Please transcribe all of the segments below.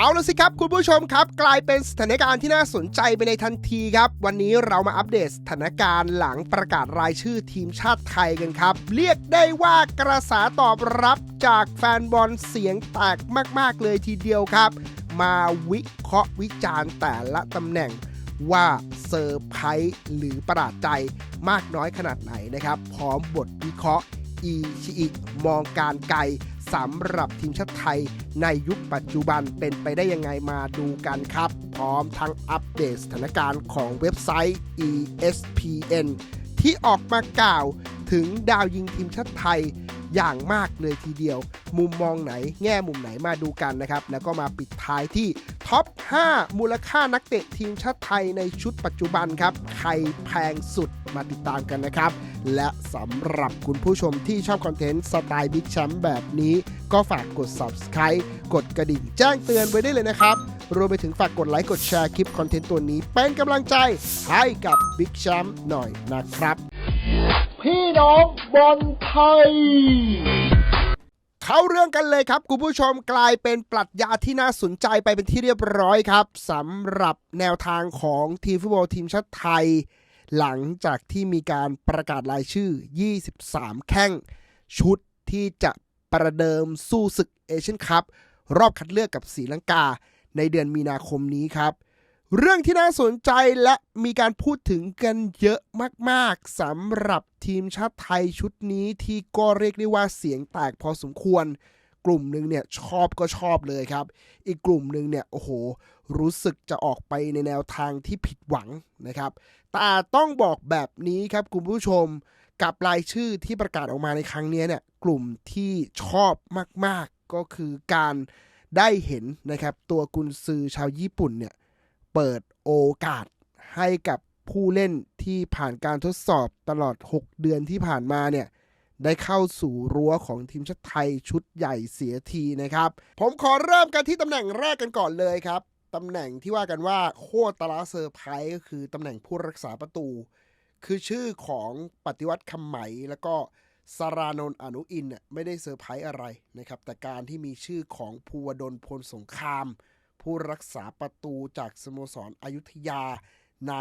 เอาละสิครับ คุณผู้ชมครับ กลายเป็นสถานการณ์ที่น่าสนใจไปในทันทีครับ วันนี้เรามาอัปเดตสถานการณ์หลังประกาศรายชื่อทีมชาติไทยกันครับ เรียกได้ว่ากระแสตอบรับจากแฟนบอลเสียงแตกมาก ๆ เลยทีเดียวครับ มาวิเคราะห์วิจารณ์แต่ละตำแหน่งว่าเซอร์ไพรส์หรือประหลาดใจมากน้อยขนาดไหนนะครับ พร้อมบทวิเคราะห์ อีชิอิมองการไกล สำหรับทีมชาติไทยในยุคปัจจุบันเป็นไปได้ยังไงมาดูกันครับ พร้อมทั้งอัปเดตสถานการณ์ของเว็บไซต์ ESPN ที่ออกมากล่าวถึงดาวยิงทีมชาติไทย อย่างมากเลยทีเดียว มุมมองไหนแง่มุมไหนมาดูกันนะครับ แล้วก็มาปิดท้ายที่ท็อป 5 มูลค่านักเตะทีมชาติไทยในชุดปัจจุบันครับ ใครแพงสุดมาติดตามกันนะครับ และสำหรับคุณผู้ชมที่ชอบคอนเทนต์สไตล์บิ๊กแชมป์แบบนี้ ก็ฝากกด subscribe กดกระดิ่งแจ้งเตือนไว้ได้เลยนะครับ รวมไปถึงฝากกดไลค์กดแชร์คลิปคอนเทนต์ตัวนี้ เป็นกำลังใจให้กับบิ๊กแชมป์หน่อยนะครับ พี่น้องบอลไทย เข้าเรื่องกันเลยครับ คุณผู้ชมกลายเป็นปรัชญาที่น่าสนใจไปเป็นที่เรียบร้อยครับสำหรับแนวทางของทีมฟุตบอลทีมชาติไทย หลังจากที่มีการประกาศรายชื่อ 23 แข้ง ชุดที่จะประเดิมสู้ศึกเอเชียนคัพรอบคัดเลือกกับศรีลังกาในเดือนมีนาคมนี้ครับ เรื่องที่น่าสนใจและมีการพูดถึงกันเยอะมาก ๆสำหรับทีมชาติไทยชุดนี้ที่ก็เรียกได้ว่าเสียงแตกพอสมควร กลุ่มหนึ่งเนี่ยชอบก็ชอบเลยครับ อีกกลุ่มหนึ่งเนี่ยโอ้โห รู้สึกจะออกไปในแนวทางที่ผิดหวังนะครับ แต่ต้องบอกแบบนี้ครับคุณผู้ชมกับรายชื่อที่ประกาศออกมาในครั้งนี้เนี่ยกลุ่มที่ชอบมาก ๆก็คือการได้เห็นนะครับตัวกุนซือชาวญี่ปุ่นเนี่ย เปิดโอกาสให้กับผู้เล่นที่ผ่านการทดสอบตลอด 6 เดือนที่ผ่านมาเนี่ยได้เข้าสู่รั้วของทีมชาติไทยชุดใหญ่เสียทีนะครับ ผมขอเริ่มกันที่ตำแหน่งแรกกันก่อนเลยครับตำแหน่งที่ว่ากันว่าโคตรตะลาเซอร์ไพรส์ก็คือตำแหน่งผู้รักษาประตู คือชื่อของปฏิวัติคำไหมแล้วก็สารานนท์อนุอินเนี่ยไม่ได้เซอร์ไพรส์อะไรนะครับ แต่การที่มีชื่อของภูวดลพลสงคราม ผู้รักษาประตูจากสโมสรอยุธยา ใน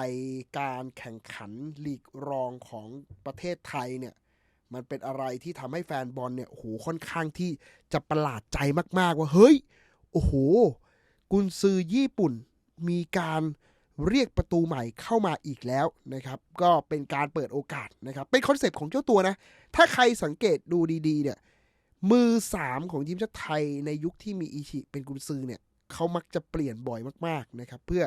การแข่งขันลีกรองของประเทศไทยเนี่ยมันเป็นอะไรที่ทำให้แฟนบอลเนี่ยโหค่อนข้างที่จะประหลาดใจมาก ๆ ว่าเฮ้ย โอ้โห กุนซือญี่ปุ่นมีการเรียกประตูใหม่เข้ามาอีกแล้วนะครับ ก็เป็นการเปิดโอกาสนะครับ เป็นคอนเซปต์ของเจ้าตัวนะ ถ้าใครสังเกตดูดี ๆ เนี่ย มือสามของทีมชาติไทยในยุคที่มีอิชิเป็นกุนซือเนี่ย เขามักจะเปลี่ยนบ่อยมากๆนะครับ เพื่อ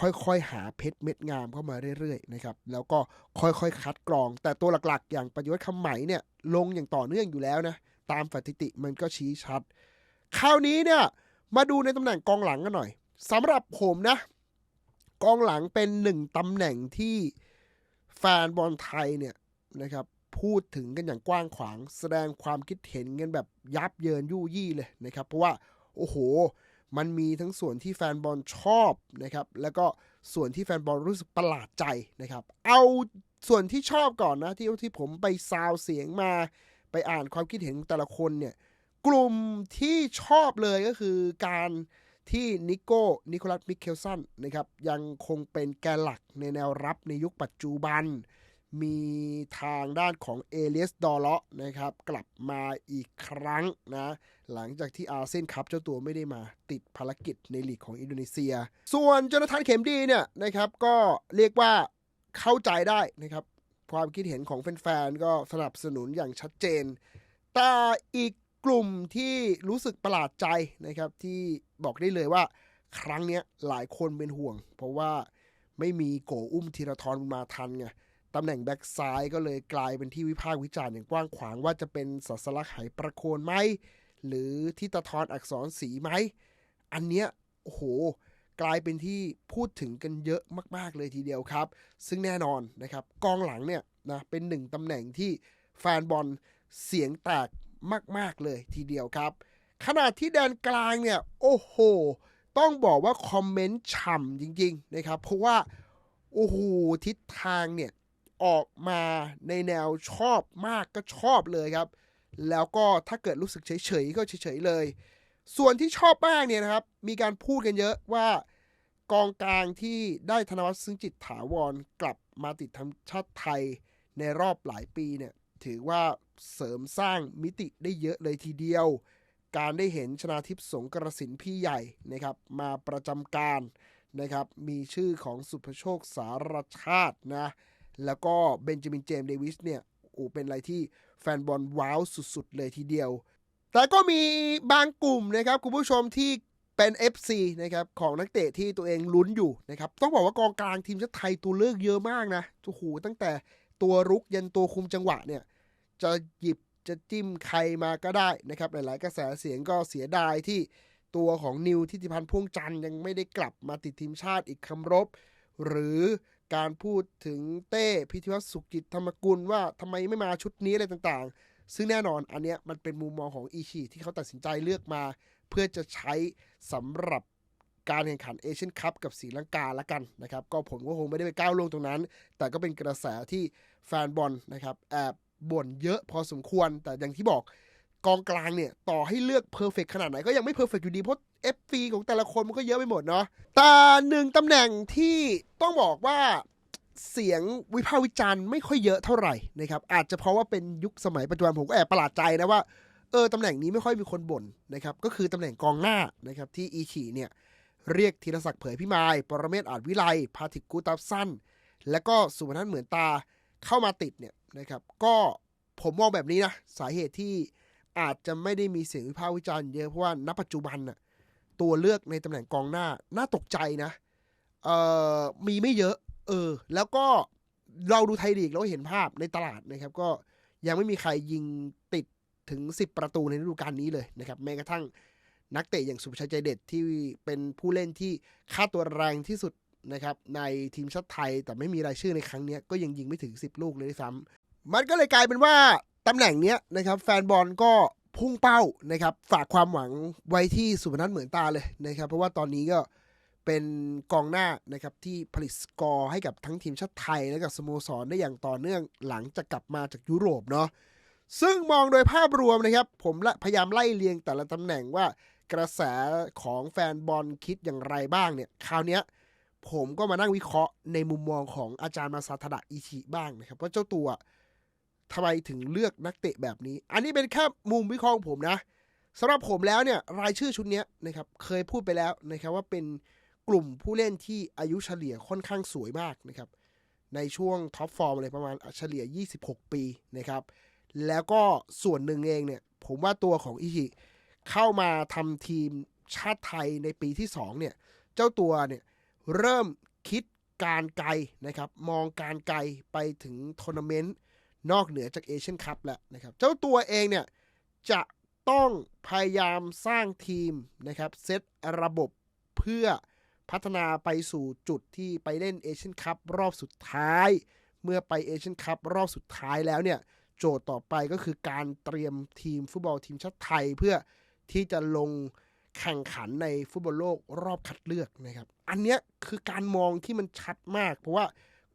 ค่อยๆ หาเพชรเม็ดงามเข้ามาเรื่อยๆนะครับแล้วก็ค่อยๆ คัดกรอง แต่ตัวหลักๆ อย่างประยุทธ์คำไหมเนี่ยลงอย่างต่อเนื่องอยู่แล้วนะตามสถิติมันก็ชี้ชัด คราวนี้เนี่ยมาดูในตำแหน่งกองหลังกันหน่อยสำหรับผมนะ กองหลังเป็นหนึ่งตำแหน่งที่แฟนบอลไทยเนี่ยนะครับพูดถึงกันอย่างกว้างขวาง แสดงความคิดเห็นกันแบบยับเยินยู่ยี่เลยนะครับ เพราะว่า โอ้โห มันมีทั้งส่วนที่แฟนบอลชอบนะครับ แล้วก็ส่วนที่แฟนบอลรู้สึกประหลาดใจนะครับ เอาส่วนที่ชอบก่อนนะ ที่ที่ผมไปซาวเสียงมา ไปอ่านความคิดเห็นแต่ละคนเนี่ย กลุ่มที่ชอบเลยก็คือการที่นิโก้นิโคลัสมิเคลสันนะครับยังคงเป็นแกนหลักในแนวรับในยุคปัจจุบัน มีทางด้านของเอเลียสดอลเลาะนะครับ กลับมาอีกครั้งนะ หลังจากที่อาเซียนคัพเจ้าตัวไม่ได้มาติดภารกิจในลีกของอินโดนีเซีย ส่วนจนาธานเข็มดีเนี่ยนะครับ ก็เรียกว่าเข้าใจได้นะครับ ความคิดเห็นของแฟนๆ ก็สนับสนุนอย่างชัดเจน แต่อีกกลุ่มที่รู้สึกประหลาดใจนะครับ ที่บอกได้เลยว่าครั้งนี้หลายคนเป็นห่วง เพราะว่าไม่มีโกอุ้มธีรทรมาทันไง ตำแหน่งแบ็กซ้ายก็เลยกลายเป็นที่วิพากษ์วิจารณ์อย่างกว้างขวางว่าจะเป็นสัสลักไหประโคนไหม หรือทิตทรอักษรศรีไหม อันเนี้ยโอ้โห กลายเป็นที่พูดถึงกันเยอะมาก ๆ เลยทีเดียวครับ ซึ่งแน่นอนนะครับกองหลังเนี่ยนะเป็นหนึ่งตำแหน่งที่แฟนบอลเสียงแตกมาก ๆ เลยทีเดียวครับ ขณะที่แดนกลางเนี่ยโอ้โห ต้องบอกว่าคอมเมนต์ฉ่ำจริง ๆ นะครับ เพราะว่าโอ้โหทิศทางเนี่ย ออกมาในแนวชอบมากก็ชอบเลยครับ แล้วก็ถ้าเกิดรู้สึกเฉยๆก็เฉยๆเลย ส่วนที่ชอบมากเนี่ยนะครับ มีการพูดกันเยอะว่ากองกลางที่ได้ธนวัฒน์ซึ้งจิตถาวรกลับมาติดทีมชาติไทยในรอบหลายปีเนี่ยถือว่าเสริมสร้างมิติได้เยอะเลยทีเดียว การได้เห็นชนาทิพย์สงกระสินพี่ใหญ่นะครับ มาประจำการนะครับ มีชื่อของสุภโชคสารชาตินะ แล้วก็เบนจามินเจมส์เดวิสเนี่ยโอ้เป็นอะไรที่แฟนบอลว้าวสุด ๆ เลยทีเดียว แต่ก็มีบางกลุ่มนะครับ คุณผู้ชมที่เป็น FC นะครับของนักเตะที่ตัวเองลุ้นอยู่นะครับ ต้องบอกว่ากองกลางทีมชาติไทยตัวเลือกเยอะมากนะโอ้โหตั้งแต่ตัวรุกยันตัวคุมจังหวะเนี่ยจะหยิบจะจิ้มใครมาก็ได้นะครับ หลาย ๆ กระแสเสียงก็เสียดายที่ตัวของนิวทิติพันธ์พ่วงจันยังไม่ได้กลับมาติดทีมชาติอีกคำรบ หรือ การพูดถึงเต้พิธิวัฒน์สุขจิตธรรมกุลว่าทำไมไม่มาชุดนี้อะไรต่างๆ ซึ่งแน่นอนอันเนี้ยมันเป็นมุมมองของอีชีที่เขาตัดสินใจเลือกมา เพื่อจะใช้สำหรับการแข่งขันเอเชียนคัพกับศรีลังกาละกันนะครับ ก็ผมก็คงไม่ได้ไปก้าวลงตรงนั้น แต่ก็เป็นกระแสที่แฟนบอลนะครับแอบบ่นเยอะพอสมควรแต่อย่างที่บอกกองกลางเนี่ย ต่อให้เลือกเพอร์เฟกขนาดไหนก็ยังไม่เพอร์เฟกอยู่ดีเพราะ เอฟฟีของแต่ละคนมันก็เยอะไปหมดเนาะแต่หนึ่งตำแหน่งที่ต้องบอกว่าเสียงวิพากษ์วิจารณ์ไม่ค่อยเยอะเท่าไหร่นะครับอาจจะเพราะว่าเป็นยุคสมัยปัจจุบันผมก็แอบประหลาดใจนะว่าเออตำแหน่งนี้ไม่ค่อยมีคนบ่นนะครับก็คือตำแหน่งกองหน้านะครับที่อีฉีเนี่ยเรียกธีรศักดิ์เผยพิมาย ปรเมศอาจวิไลพาทิกกูตับสั้น และก็สุพนัทเหมือนตาเข้ามาติดเนี่ยนะครับก็ผมมองแบบนี้นะสาเหตุที่อาจจะไม่ได้มีเสียงวิพากษ์วิจารณ์เยอะเพราะว่าณปัจจุบันน่ะ ตัวเลือกในตำแหน่งกองหน้า น่าตกใจนะเอ่อมีไม่เยอะ เออ แล้วก็เราดูไทยลีกแล้วเห็นภาพในตลาดนะครับ ก็ยังไม่มีใครยิงติดถึง 10 ประตูในฤดูกาลนี้เลยนะครับ แม้กระทั่งนักเตะอย่างสุภชัยใจเด็ดที่เป็นผู้เล่นที่ค่าตัวแรงที่สุดนะครับ ในทีมชาติไทยแต่ไม่มีรายชื่อในครั้งนี้ก็ยังยิงไม่ถึง 10 ลูกเลยด้วยซ้ำมันก็เลยกลายเป็นว่าตำแหน่งเนี้ยนะครับ แฟนบอลก็ พุ่งเป้านะครับ ฝากความหวังไว้ที่สุพนัทเหมือนตาเลยนะครับ เพราะว่าตอนนี้ก็เป็นกองหน้านะครับที่ผลิตสกอร์ให้กับทั้งทีมชาติไทยและกับสโมสรได้อย่างต่อเนื่องหลังจากกลับมาจากยุโรปเนาะซึ่งมองโดยภาพรวมนะครับ ผมละพยายามไล่เรียงแต่ละตำแหน่งว่ากระแสของแฟนบอลคิดอย่างไรบ้างเนี่ยคราวนี้ผมก็มานั่งวิเคราะห์ในมุมมองของอาจารย์มาซาทดะอิชิบ้างนะครับว่าเจ้าตัว ทำไมถึงเลือกนักเตะแบบนี้ อันนี้เป็นแค่มุมวิเคราะห์ของผมนะสำหรับผมแล้วเนี่ยรายชื่อชุดนี้นะครับเคยพูดไปแล้วนะครับว่าเป็นกลุ่มผู้เล่นที่อายุเฉลี่ยค่อนข้างสวยมากนะครับในช่วงท็อปฟอร์มเลยประมาณเฉลี่ย 26 ปีนะครับแล้วก็ส่วนหนึ่งเองเนี่ยผมว่าตัวของอิชิเข้ามาทำทีมชาติไทยในปีที่2เนี่ยเจ้าตัวเนี่ยเริ่มคิดการไกลนะครับมองการไกลไปถึงทัวร์นาเมนต์ นอกเหนือจากเอเชียนคัพแล้วนะครับ เจ้าตัวเองเนี่ย จะต้องพยายามสร้างทีมนะครับ เซตระบบเพื่อพัฒนาไปสู่จุดที่ไปเล่นเอเชียนคัพรอบสุดท้าย เมื่อไปเอเชียนคัพรอบสุดท้ายแล้วเนี่ย โจทย์ต่อไปก็คือการเตรียมทีมฟุตบอลทีมชาติไทย เพื่อที่จะลงแข่งขันในฟุตบอลโลกรอบคัดเลือกนะครับ อันเนี้ยคือการมองที่มันชัดมาก เพราะว่า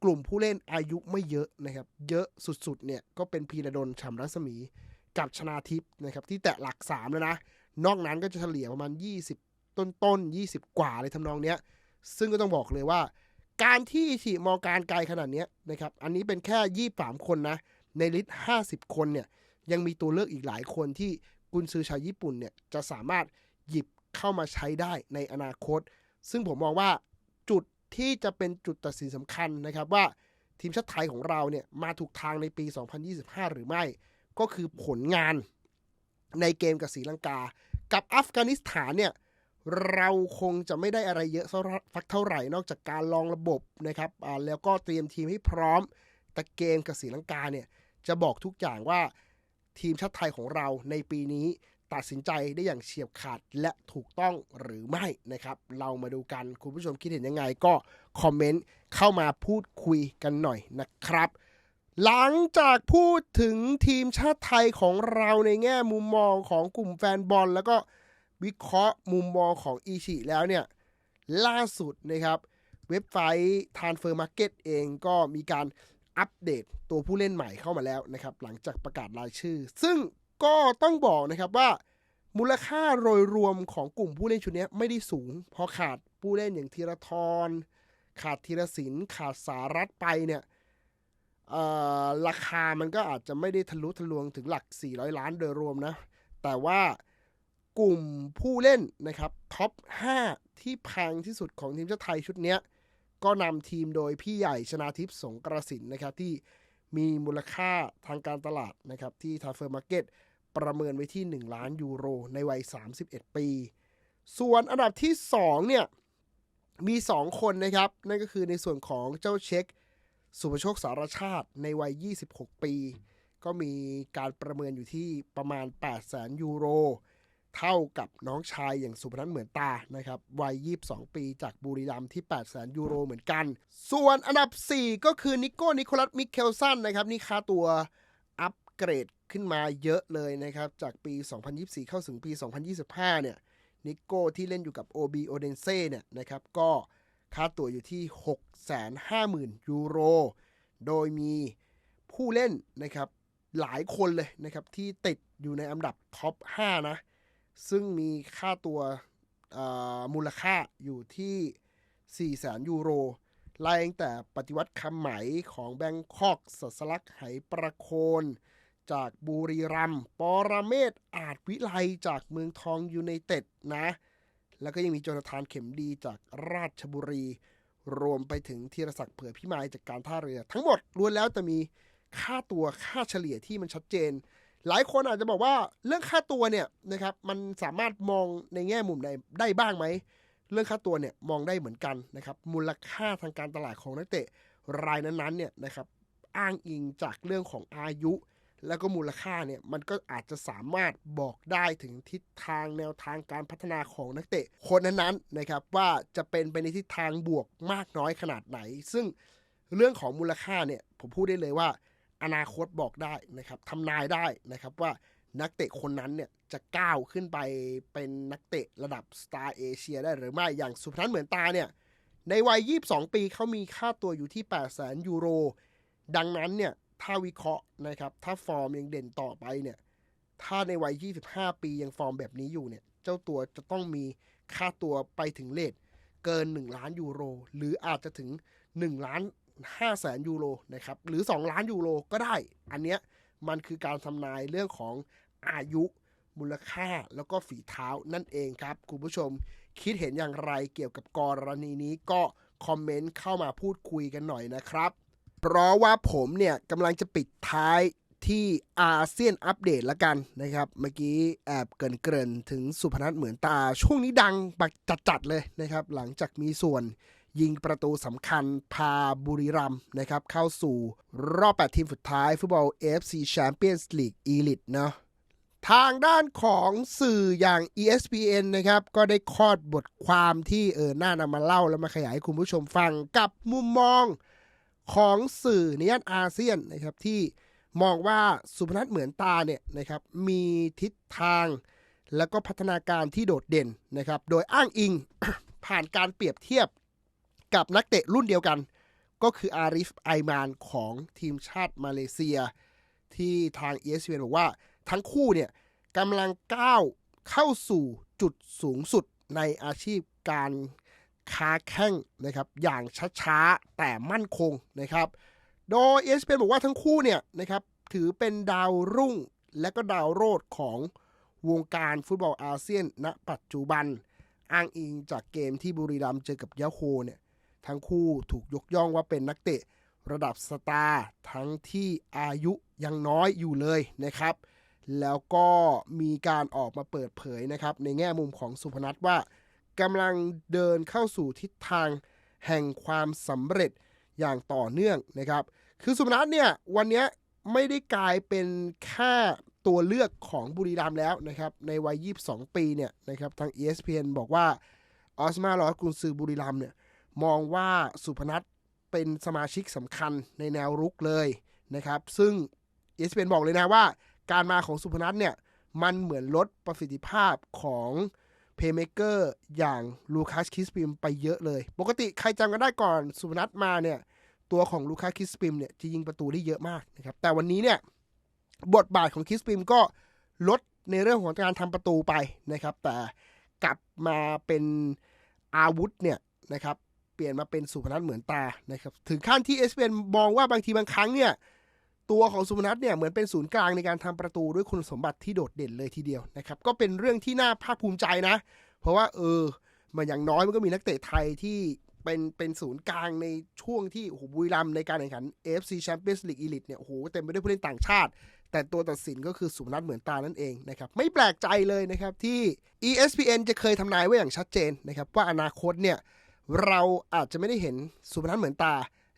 กลุ่มผู้เล่นอายุไม่เยอะนะครับ เยอะสุดๆเนี่ยก็เป็นพีระดลฉ่ำรัศมีกับชนาทิพย์นะครับ ที่แตะหลักสามแล้วนะ นอกนั้นก็จะเฉลี่ยประมาณ 20ต้นต้นๆ 20 กว่าเลยทำนองเนี้ย ซึ่งก็ต้องบอกเลยว่า การที่ฉีมองการไกลขนาดเนี้ยนะครับ อันนี้เป็นแค่ยี่สามคนนะ ในลิสต์ 50 คนเนี่ย ยังมีตัวเลือกอีกหลายคนที่กุนซือชาวญี่ปุ่นเนี่ยจะสามารถหยิบเข้ามาใช้ได้ในอนาคต ซึ่งผมมองว่า ที่จะเป็นจุดตัดสินสำคัญนะครับว่าทีมชาติไทยของเราเนี่ยมาถูกทางในปี 2025 หรือไม่ ก็คือผลงานในเกมกับศรีลังกา กับอัฟกานิสถานเนี่ยเราคงจะไม่ได้อะไรเยอะสักเท่าไหร่นอกจากการลองระบบนะครับแล้วก็เตรียมทีมให้พร้อม แต่เกมกับศรีลังกาเนี่ยจะบอกทุกอย่างว่าทีมชาติไทยของเราในปีนี้ ตัดสินใจได้อย่างเฉียบขาดและถูกต้องหรือไม่นะครับ เรามาดูกันคุณผู้ชมคิดเห็นยังไงก็คอมเมนต์เข้ามาพูดคุยกันหน่อยนะครับ หลังจากพูดถึงทีมชาติไทยของเราในแง่มุมมองของกลุ่มแฟนบอล แล้วก็วิเคราะห์มุมมองของอีชิแล้วเนี่ย ล่าสุดนะครับเว็บไซต์ Transfer Market เองก็มีการอัปเดตตัวผู้เล่นใหม่เข้ามาแล้วนะครับ หลังจากประกาศรายชื่อ ซึ่ง ก็ต้องบอกนะครับว่ามูลค่าโดยรวมของกลุ่มผู้เล่นชุดนี้ไม่ได้สูงเพราะขาดผู้เล่นอย่างธีรทร ขาดธีรศิลป์ขาดสารัตไปเนี่ยราคามันก็อาจจะไม่ได้ทะลุทะลวงถึงหลัก 400 ล้านโดยรวมนะ แต่ว่ากลุ่มผู้เล่นนะครับท็อป 5 ที่แพงที่สุดของทีมชาติไทยชุดนี้ก็นำทีมโดยพี่ใหญ่ชนาทิพย์สงกระสินนะครับที่มีมูลค่าทางการตลาดนะครับที่ทา ประเมินไว้ที่ 1 ล้านยูโร ในวัย 31 ปี ส่วนอันดับที่ 2 เนี่ย มี 2 คนนะครับ นั่นก็คือในส่วนของเจ้าเช็ค สุภโชคสารชาติในวัย 26 ปี ก็มีการประเมินอยู่ที่ประมาณ 8 0 0 0 0 0ยูโร เท่ากับน้องชายอย่างสุพนัทเหมือนตานะครับวัย 22 ปีจากบุรีรัมย์ที่ 8 0 0 0 0ยูโรเหมือนกัน ส่วนอันดับ 4 ก็คือนิโก้นิโคลัสมิเคลสันนะครับนี่ค่าตัวอัปเกรด ขึ้นมาเยอะเลยนะครับ จากปี 2024 เข้าถึงปี 2025 เนี่ย นิโก้ที่เล่นอยู่กับ OB o d e n s e เนี่ยนะครับ ก็ค่าตัวอยู่ที่ 650,000 ยูโร โดยมีผู้เล่นนะครับหลายคนเลยนะครับ ที่ติดอยู่ในอันดับท็อป 5 นะ ซึ่งมีค่าตัวมูลค่าอยู่ที่4 0 0 0 0 0ยูโรไล่ตั้งแต่ปฏิวัติคำไหมของแบงคอกสัสลักไหประโคน จากบุรีรัมย์ปรเมศอาจวิไลจากเมืองทองยูไนเต็ดนะ แล้วก็ยังมีโจนาธานเข็มดีจากราชบุรี รวมไปถึงธีรศักดิ์เผื่อพิมายจากการท่าเรือ ทั้งหมดล้วนแล้วแต่มีค่าตัวค่าเฉลี่ยที่มันชัดเจน หลายคนอาจจะบอกว่าเรื่องค่าตัวเนี่ยนะครับมันสามารถมองในแง่มุมใดได้บ้างไหมเรื่องค่าตัวเนี่ยมองได้เหมือนกันนะครับมูลค่าทางการตลาดของนักเตะรายนั้นๆเนี่ยนะครับอ้างอิงจากเรื่องของอายุ แล้วก็มูลค่าเนี่ยมันก็อาจจะสามารถบอกได้ถึงทิศทางแนวทางการพัฒนาของนักเตะคนนั้นๆนะครับว่าจะเป็นไปในทิศทางบวกมากน้อยขนาดไหน ซึ่งเรื่องของมูลค่าเนี่ยผมพูดได้เลยว่า อนาคตบอกได้นะครับทำนายได้นะครับว่านักเตะคนนั้นเนี่ยจะก้าวขึ้นไปเป็นนักเตะระดับสตาร์เอเชียได้หรือไม่อย่างสุพนัทเหมือนตาเนี่ยในวัย 22 ปีเขามีค่าตัวอยู่ที่ 8 0 0 0 0ยูโร ดังนั้นเนี่ย ถ้าวิเคราะห์นะครับ ถ้าฟอร์มยังเด่นต่อไปเนี่ย ถ้าในวัย 25 ปียังฟอร์มแบบนี้อยู่เนี่ย เจ้าตัวจะต้องมีค่าตัวไปถึงเลทเกิน 1 ล้านยูโร หรืออาจจะถึง 1 ล้าน5แสนยูโรนะครับ หรือ 2 ล้านยูโรก็ได้ อันเนี้ยมันคือการทำนายเรื่องของอายุมูลค่าแล้วก็ฝีเท้านั่นเองครับ คุณผู้ชมคิดเห็นอย่างไรเกี่ยวกับกรณีนี้ก็คอมเมนต์เข้ามาพูดคุยกันหน่อยนะครับ เพราะว่าผมเนี่ยกำลังจะปิดท้ายที่อาเซียนอัปเดตละกันนะครับ เมื่อกี้แอบเกรินๆถึงสุพนัทเหมือนตา ช่วงนี้ดังบักจัดๆเลยนะครับ หลังจากมีส่วนยิงประตูสำคัญพาบุรีรัมนะครับ เข้าสู่รอบ 8 ทีมสุดท้าย ฟุตบอล AFC Champions League Elite เนาะทางด้านของสื่ออย่าง ESPN นะครับ ก็ได้คอดบทความที่เออหน่านำมาเล่าแล้วมาขยายให้คุณผู้ชมฟังกับมุมมอง ของสื่อในย่านอาเซียนนะครับที่มองว่าสุพนัทเหมือนตาเนี่ยนะครับมีทิศทาง แล้วก็พัฒนาการที่โดดเด่นนะครับ โดยอ้างอิงผ่านการเปรียบเทียบกับนักเตะรุ่นเดียวกัน ก็คืออาริฟไอมานของทีมชาติมาเลเซีย ที่ทาง ESPN บอกว่าทั้งคู่เนี่ยกำลังก้าวเข้าสู่จุดสูงสุดในอาชีพการ ค้าแข่งนะครับอย่างช้าๆ แต่มั่นคงนะครับ โดย ESPN บอกว่าทั้งคู่เนี่ยนะครับถือเป็นดาวรุ่งและก็ดาวโรดของวงการฟุตบอลอาเซียนณ ปัจจุบัน อ้างอิงจากเกมที่บุรีรัมย์เจอกับยาโฮเนี่ยทั้งคู่ถูกยกย่องว่าเป็นนักเตะระดับสตาร์ทั้งที่อายุยังน้อยอยู่เลยนะครับ แล้วก็มีการออกมาเปิดเผยนะครับ ในแง่มุมของสุพนัทว่า กำลังเดินเข้าสู่ทิศทางแห่งความสำเร็จอย่างต่อเนื่องนะครับ คือสุพนัทเนี่ยวันนี้ไม่ได้กลายเป็นแค่ตัวเลือกของบุรีรัมย์แล้วนะครับ ในวัย 22 ปีเนี่ยนะครับทาง ESPN บอกว่าออสมาลอสกุนซือบุรีรัมย์เนี่ยมองว่าสุพนัทเป็นสมาชิกสำคัญในแนวรุกเลยนะครับ ซึ่ง ESPN บอกเลยนะว่า การมาของสุพนัทเนี่ยมันเหมือนลดประสิทธิภาพของ เพย์เมเกอร์อย่างลูคัสคิสปิมไปเยอะเลย ปกติใครจำกันได้ก่อนสุพนัทมาเนี่ย ตัวของลูคัสคิสปิมเนี่ยจะยิงประตูได้เยอะมากนะครับ แต่วันนี้เนี่ยบทบาทของคิสปิมก็ลดในเรื่องของการทำประตูไปนะครับ แต่กลับมาเป็นอาวุธเนี่ยนะครับ เปลี่ยนมาเป็นสุพนัทเหมือนตานะครับ ถึงขั้นที่เอสเปนมองว่าบางทีบางครั้งเนี่ย ตัวของสุพนัทเนี่ยเหมือนเป็นศูนย์กลางในการทำประตูด้วยคุณสมบัติที่โดดเด่นเลยทีเดียวนะครับก็เป็นเรื่องที่น่าภาคภูมิใจนะ เพราะว่าเออมันอย่างน้อยมันก็มีนักเตะไทยที่เป็นเป็นศูนย์กลางในช่วงที่โอ้โหบุรีรัมในการแข่งขัน AFC Champions League Elite เนี่ยโอ้โหเต็มไปด้วยผู้เล่นต่างชาติ แต่ตัวตัดสินก็คือสุพนัทเหมือนตานั่นเองนะครับไม่แปลกใจเลยนะครับที่ ESPN จะเคยทำนายไว้อย่างชัดเจนนะครับว่าอนาคตเนี่ยเราอาจจะไม่ได้เห็นสุพนัทเหมือนตา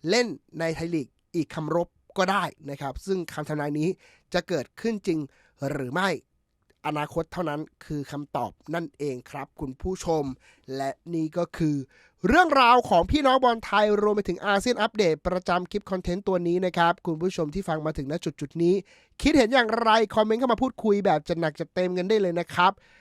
เล่นในไทยลีกอีกคำรบ ก็ได้นะครับ ซึ่งคำทำนายนี้จะเกิดขึ้นจริงหรือไม่อนาคตเท่านั้นคือคำตอบนั่นเองครับ คุณผู้ชม และนี่ก็คือ เรื่องราวของพี่น้องบอลไทย รวมไปถึงอาเซียนอัปเดต ประจำคลิปคอนเทนต์ตัวนี้นะครับ คุณผู้ชมที่ฟังมาถึงณจุดจุดนี้ คิดเห็นอย่างไร คอมเมนต์เข้ามาพูดคุยแบบจะหนักจะเต็มกันได้เลยนะครับ